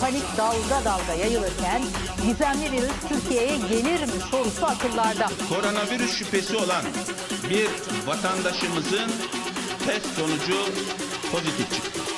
Panik dalga dalga yayılırken gizemli virüs Türkiye'ye gelir mi sorusu akıllarda. koronavirüs şüphesi olan bir vatandaşımızın test sonucu pozitif çıktı.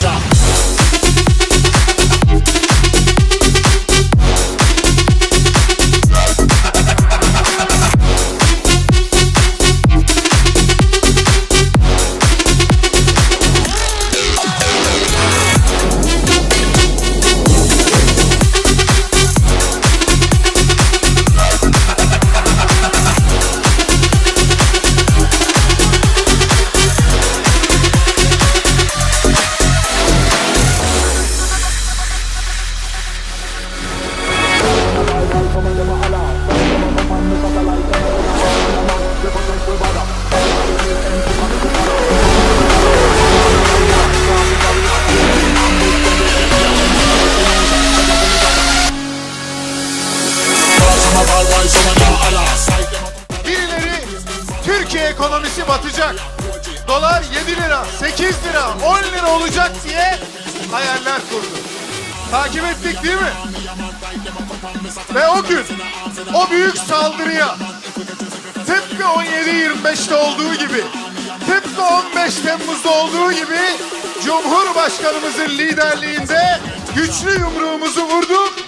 Birileri Türkiye ekonomisi batacak. Dolar 7 lira, 8 lira, 10 lira olacak diye hayaller kurdu. Takip ettik değil mi? Ve o gün o büyük saldırıya tıpkı 17-25'te olduğu gibi tıpkı 15 Temmuz'da olduğu gibi Cumhurbaşkanımızın liderliğinde güçlü yumruğumuzu vurduk